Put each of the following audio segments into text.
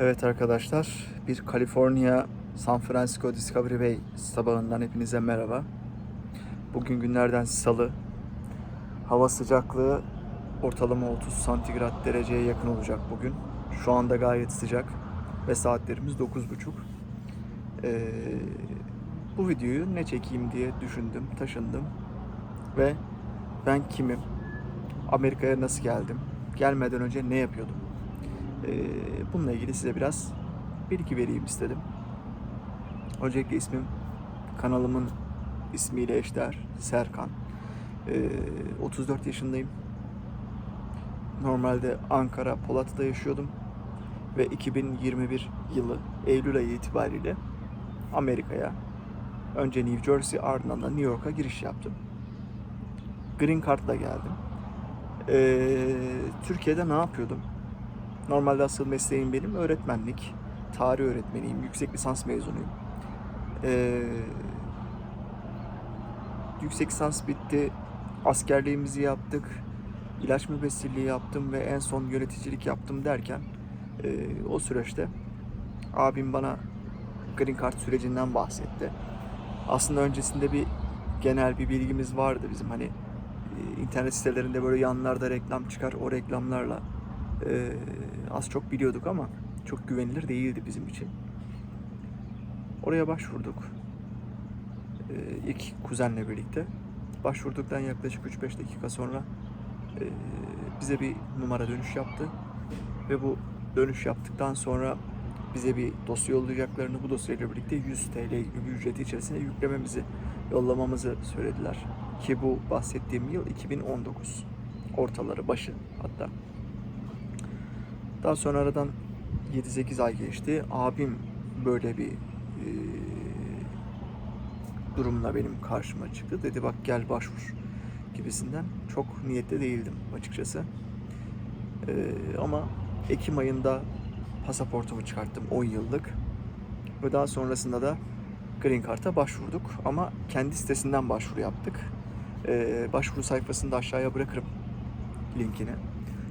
Evet arkadaşlar, bir California San Francisco Discovery Bay sabahından hepinize merhaba. Bugün günlerden salı. Hava sıcaklığı ortalama 30 santigrat dereceye yakın olacak bugün. Şu anda gayet sıcak ve saatlerimiz 9.30. Ee, bu videoyu ne çekeyim diye düşündüm, taşındım ve ben kimim? Amerika'ya nasıl geldim? Gelmeden önce ne yapıyordum? Ee, bununla ilgili size biraz bilgi vereyim istedim. Öncelikle ismim kanalımın ismiyle eşdeğer Serkan. Ee, 34 yaşındayım. Normalde Ankara Polat'ta yaşıyordum ve 2021 yılı Eylül ayı itibariyle Amerika'ya önce New Jersey ardından da New York'a giriş yaptım. Green Card'la geldim. Ee, Türkiye'de ne yapıyordum? Normalde asıl mesleğim benim öğretmenlik. Tarih öğretmeniyim. Yüksek lisans mezunuyum. Ee, yüksek lisans bitti. Askerliğimizi yaptık. İlaç mübessirliği yaptım ve en son yöneticilik yaptım derken e, o süreçte abim bana Green Card sürecinden bahsetti. Aslında öncesinde bir genel bir bilgimiz vardı bizim hani e, internet sitelerinde böyle yanlarda reklam çıkar o reklamlarla e, az çok biliyorduk ama çok güvenilir değildi bizim için. Oraya başvurduk. E, ilk kuzenle birlikte. Başvurduktan yaklaşık 3-5 dakika sonra e, bize bir numara dönüş yaptı. Ve bu dönüş yaptıktan sonra bize bir dosya yollayacaklarını bu dosyayla birlikte 100 TL gibi ücreti içerisine yüklememizi, yollamamızı söylediler. Ki bu bahsettiğim yıl 2019 ortaları başı hatta. Daha sonra aradan 7-8 ay geçti. Abim böyle bir e, durumla benim karşıma çıktı. Dedi bak gel başvur gibisinden. Çok niyetli değildim açıkçası. E, ama Ekim ayında pasaportumu çıkarttım 10 yıllık. Ve daha sonrasında da Green Card'a başvurduk. Ama kendi sitesinden başvuru yaptık. E, başvuru sayfasını da aşağıya bırakırım linkini.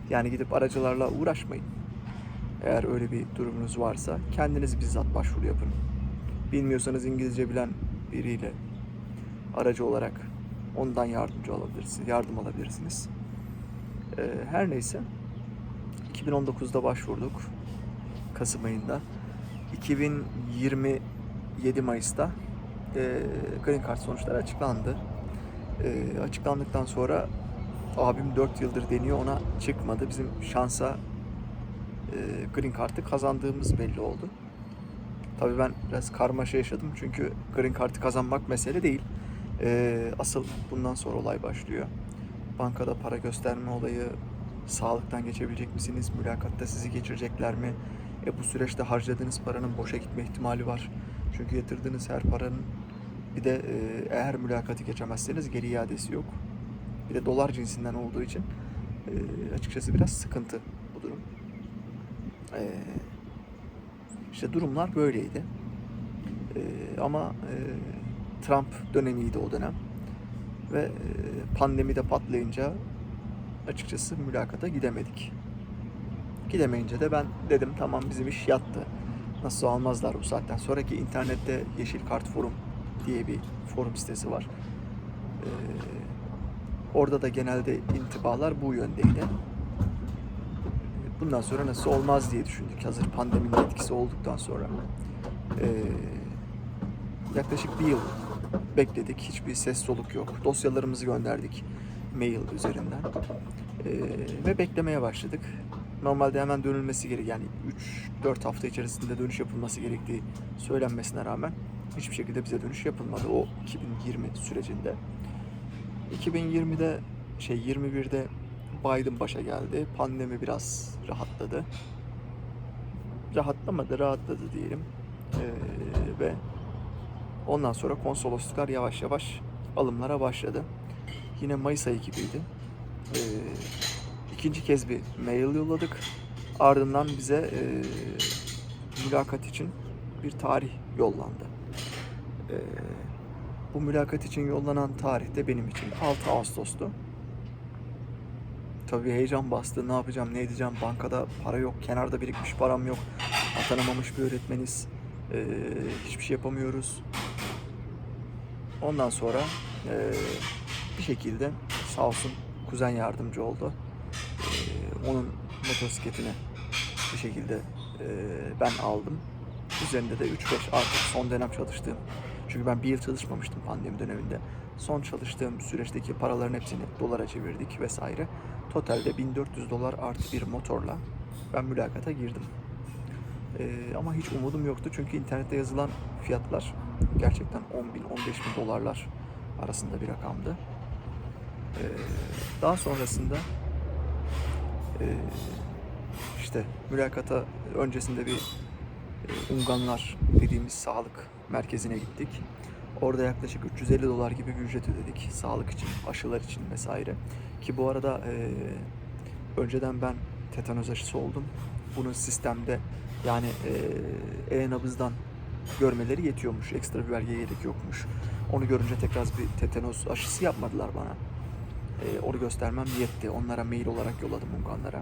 Yani gidip aracılarla uğraşmayın. Eğer öyle bir durumunuz varsa kendiniz bizzat başvuru yapın. Bilmiyorsanız İngilizce bilen biriyle aracı olarak ondan yardımcı olabilirsiniz, yardım alabilirsiniz. Ee, her neyse 2019'da başvurduk Kasım ayında. 2027 Mayıs'ta e, Green Card sonuçları açıklandı. E, açıklandıktan sonra abim 4 yıldır deniyor ona çıkmadı. Bizim şansa e, Green Card'ı kazandığımız belli oldu. Tabii ben biraz karmaşa yaşadım çünkü Green Card'ı kazanmak mesele değil. E, asıl bundan sonra olay başlıyor. Bankada para gösterme olayı, sağlıktan geçebilecek misiniz, mülakatta sizi geçirecekler mi? E, bu süreçte harcadığınız paranın boşa gitme ihtimali var. Çünkü yatırdığınız her paranın bir de e, eğer mülakatı geçemezseniz geri iadesi yok. Bir de dolar cinsinden olduğu için e, açıkçası biraz sıkıntı bu durum. Ee, işte durumlar böyleydi. Ee, ama e, Trump dönemiydi o dönem. Ve e, pandemi de patlayınca açıkçası mülakata gidemedik. Gidemeyince de ben dedim tamam bizim iş yattı. Nasıl almazlar bu saatten sonraki internette Yeşil Kart Forum diye bir forum sitesi var. Ee, orada da genelde intibalar bu yöndeydi bundan sonra nasıl olmaz diye düşündük hazır pandeminin etkisi olduktan sonra. Ee, yaklaşık bir yıl bekledik. Hiçbir ses soluk yok. Dosyalarımızı gönderdik mail üzerinden. Ee, ve beklemeye başladık. Normalde hemen dönülmesi gerek yani 3-4 hafta içerisinde dönüş yapılması gerektiği söylenmesine rağmen hiçbir şekilde bize dönüş yapılmadı o 2020 sürecinde. 2020'de şey 21'de Biden başa geldi. Pandemi biraz rahatladı. Rahatlamadı, rahatladı diyelim. Ee, ve ondan sonra konsolosluklar yavaş yavaş alımlara başladı. Yine Mayıs ayı gibiydi. Ee, ikinci kez bir mail yolladık. Ardından bize e, mülakat için bir tarih yollandı. Ee, bu mülakat için yollanan tarih de benim için 6 Ağustos'tu. Tabii heyecan bastı. Ne yapacağım, ne edeceğim? Bankada para yok, kenarda birikmiş param yok. Atanamamış bir öğretmeniz. Ee, hiçbir şey yapamıyoruz. Ondan sonra ee, bir şekilde sağ olsun kuzen yardımcı oldu. Ee, onun motosikletini bir şekilde ee, ben aldım. Üzerinde de 3-5 artık son dönem çalıştığım. Çünkü ben bir yıl çalışmamıştım pandemi döneminde. Son çalıştığım süreçteki paraların hepsini dolara çevirdik vesaire. Totalde 1400 dolar artı bir motorla ben mülakata girdim. Ee, ama hiç umudum yoktu çünkü internette yazılan fiyatlar gerçekten 10 bin, 15 bin dolarlar arasında bir rakamdı. Ee, daha sonrasında e, işte mülakata öncesinde bir e, Unganlar dediğimiz sağlık merkezine gittik. Orada yaklaşık 350 dolar gibi bir ücret ödedik sağlık için, aşılar için vesaire. Ki bu arada e, önceden ben tetanoz aşısı oldum. Bunu sistemde yani e, e-nabızdan görmeleri yetiyormuş. Ekstra bir belgeye gerek yokmuş. Onu görünce tekrar bir tetanoz aşısı yapmadılar bana. E, onu göstermem yetti. Onlara mail olarak yolladım Unganlara.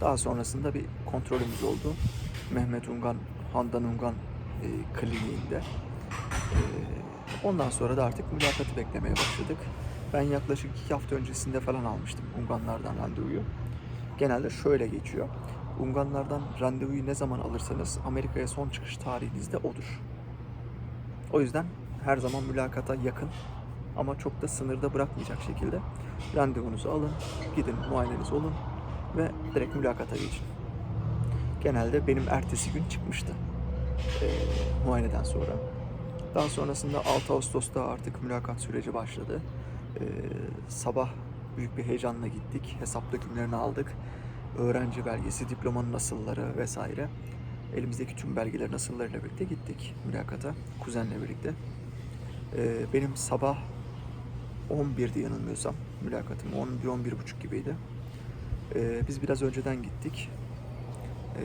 Daha sonrasında bir kontrolümüz oldu. Mehmet Ungan, Handan Ungan e, kliniğinde. E, ondan sonra da artık mülakatı beklemeye başladık. Ben yaklaşık iki hafta öncesinde falan almıştım Unganlardan randevuyu. Genelde şöyle geçiyor. Unganlardan randevuyu ne zaman alırsanız Amerika'ya son çıkış tarihinizde odur. O yüzden her zaman mülakata yakın ama çok da sınırda bırakmayacak şekilde randevunuzu alın, gidin muayeneniz olun ve direkt mülakata geçin. Genelde benim ertesi gün çıkmıştı e, muayeneden sonra. Daha sonrasında 6 Ağustos'ta artık mülakat süreci başladı. E, sabah büyük bir heyecanla gittik. Hesap dökümlerini aldık. Öğrenci belgesi, diplomanın nasılları vesaire. Elimizdeki tüm belgelerin nasıllarıyla birlikte gittik mülakata. Kuzenle birlikte. E, benim sabah 11'di yanılmıyorsam mülakatım. 11-11.30 gibiydi. E, biz biraz önceden gittik. E,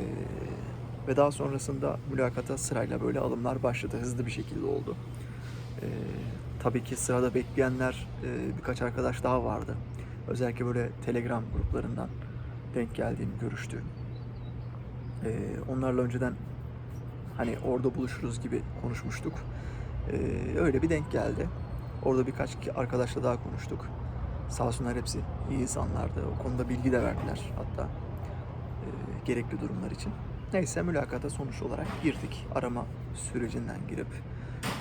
ve daha sonrasında mülakata sırayla böyle alımlar başladı. Hızlı bir şekilde oldu. Ee, tabii ki sırada bekleyenler e, birkaç arkadaş daha vardı. Özellikle böyle Telegram gruplarından denk geldiğim, görüştüğüm. Ee, onlarla önceden hani orada buluşuruz gibi konuşmuştuk. Ee, öyle bir denk geldi. Orada birkaç arkadaşla daha konuştuk. Sağ olsunlar hepsi iyi insanlardı. O konuda bilgi de verdiler hatta. e, gerekli durumlar için. Neyse mülakata sonuç olarak girdik. Arama sürecinden girip,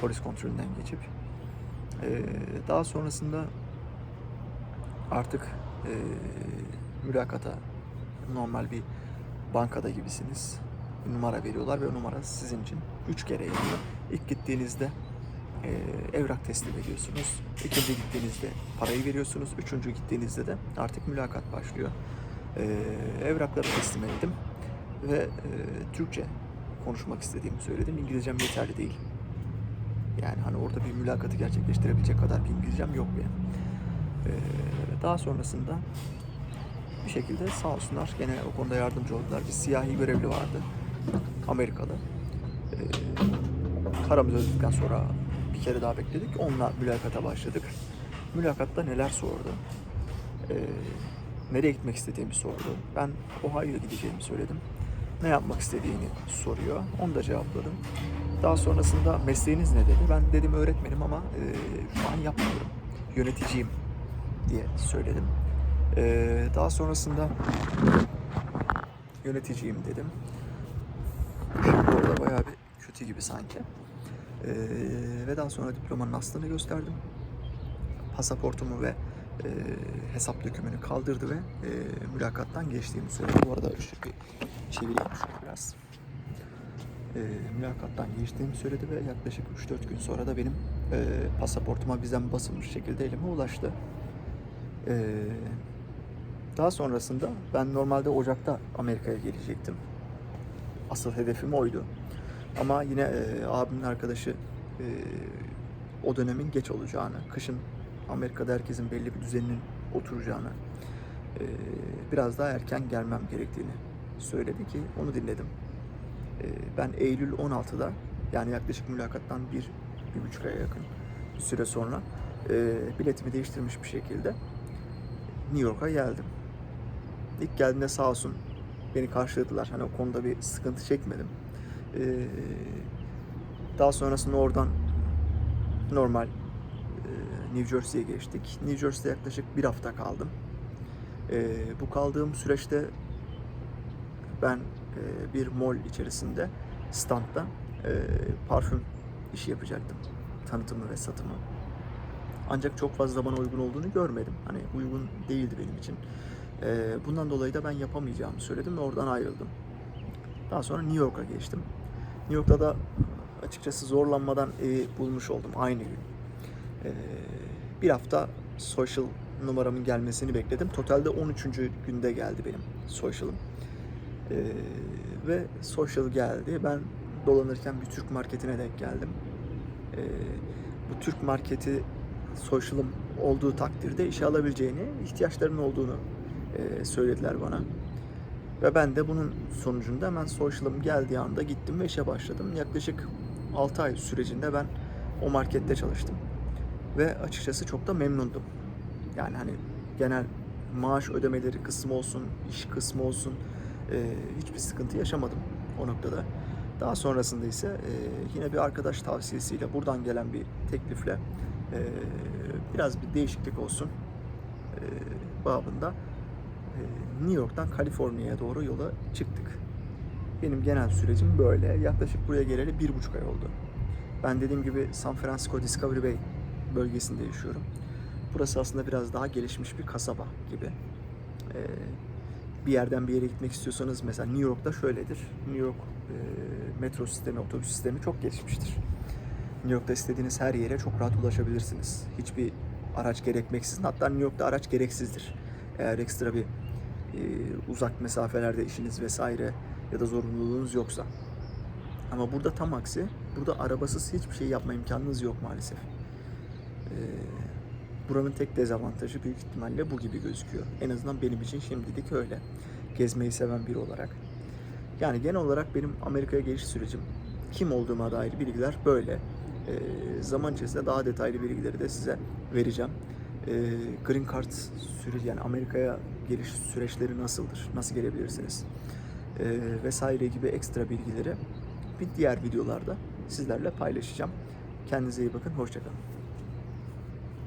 polis kontrolünden geçip. Ee, daha sonrasında artık e, mülakata normal bir bankada gibisiniz. Numara veriyorlar ve o numara sizin için 3 kere yanıyor. İlk gittiğinizde e, evrak teslim ediyorsunuz. İkinci gittiğinizde parayı veriyorsunuz. Üçüncü gittiğinizde de artık mülakat başlıyor. E, evrakları teslim ettim ve e, Türkçe konuşmak istediğimi söyledim. İngilizcem yeterli değil. Yani hani orada bir mülakatı gerçekleştirebilecek kadar bir İngilizcem yok benim. E, daha sonrasında bir şekilde sağ olsunlar gene o konuda yardımcı oldular. Bir siyahi görevli vardı. Amerikalı. E, paramızı ödedikten sonra bir kere daha bekledik. Onunla mülakata başladık. Mülakatta neler sordu? E, nereye gitmek istediğimi sordu. Ben Ohio'ya gideceğimi söyledim. Ne yapmak istediğini soruyor. Onu da cevapladım. Daha sonrasında mesleğiniz ne dedi. Ben dedim öğretmenim ama e, şu an yapmıyorum. Yöneticiyim diye söyledim. E, daha sonrasında yöneticiyim dedim. Şimdi orada bayağı bir kötü gibi sanki. E, ve daha sonra diplomanın aslını gösterdim. Pasaportumu ve e, hesap dökümünü kaldırdı ve e, mülakattan geçtiğimi söyledi. Bu arada şu bir çevireyim şunu biraz. E, mülakattan geçtiğimi söyledi ve yaklaşık 3-4 gün sonra da benim e, pasaportuma vizem basılmış şekilde elime ulaştı. E, daha sonrasında ben normalde Ocak'ta Amerika'ya gelecektim. Asıl hedefim oydu. Ama yine e, abimin arkadaşı e, o dönemin geç olacağını, kışın Amerika'da herkesin belli bir düzeninin oturacağını, biraz daha erken gelmem gerektiğini söyledi ki onu dinledim. Ben Eylül 16'da yani yaklaşık mülakattan bir, bir buçuk aya yakın bir süre sonra biletimi değiştirmiş bir şekilde New York'a geldim. İlk geldiğinde sağ olsun beni karşıladılar. Hani o konuda bir sıkıntı çekmedim. Daha sonrasında oradan normal New Jersey'ye geçtik. New Jersey'de yaklaşık bir hafta kaldım. Ee, bu kaldığım süreçte ben e, bir mall içerisinde standta e, parfüm işi yapacaktım. Tanıtımı ve satımı. Ancak çok fazla bana uygun olduğunu görmedim. Hani uygun değildi benim için. Ee, bundan dolayı da ben yapamayacağımı söyledim ve oradan ayrıldım. Daha sonra New York'a geçtim. New York'ta da açıkçası zorlanmadan evi bulmuş oldum aynı gün. Ee, bir hafta social numaramın gelmesini bekledim. Totalde 13. günde geldi benim social'ım. Ee, ve social geldi. Ben dolanırken bir Türk marketine denk geldim. Ee, bu Türk marketi social'ım olduğu takdirde işe alabileceğini, ihtiyaçlarının olduğunu e, söylediler bana. Ve ben de bunun sonucunda hemen social'ım geldiği anda gittim ve işe başladım. Yaklaşık 6 ay sürecinde ben o markette çalıştım. Ve açıkçası çok da memnundum. Yani hani genel maaş ödemeleri kısmı olsun, iş kısmı olsun e, hiçbir sıkıntı yaşamadım o noktada. Daha sonrasında ise e, yine bir arkadaş tavsiyesiyle buradan gelen bir teklifle e, biraz bir değişiklik olsun e, babında e, New York'tan Kaliforniya'ya doğru yola çıktık. Benim genel sürecim böyle. Yaklaşık buraya geleli bir buçuk ay oldu. Ben dediğim gibi San Francisco Discovery Bay bölgesinde yaşıyorum. Burası aslında biraz daha gelişmiş bir kasaba gibi. Ee, bir yerden bir yere gitmek istiyorsanız mesela New York'ta şöyledir. New York e, metro sistemi, otobüs sistemi çok gelişmiştir. New York'ta istediğiniz her yere çok rahat ulaşabilirsiniz. Hiçbir araç gerekmeksizin. Hatta New York'ta araç gereksizdir. Eğer ekstra bir e, uzak mesafelerde işiniz vesaire ya da zorunluluğunuz yoksa. Ama burada tam aksi. Burada arabasız hiçbir şey yapma imkanınız yok maalesef. Ee, buranın tek dezavantajı büyük ihtimalle bu gibi gözüküyor. En azından benim için şimdilik öyle. Gezmeyi seven biri olarak. Yani genel olarak benim Amerika'ya geliş sürecim, kim olduğuma dair bilgiler böyle. Ee, zaman içerisinde daha detaylı bilgileri de size vereceğim. Ee, Green Card süreci yani Amerika'ya geliş süreçleri nasıldır, nasıl gelebilirsiniz ee, vesaire gibi ekstra bilgileri bir diğer videolarda sizlerle paylaşacağım. Kendinize iyi bakın, hoşçakalın.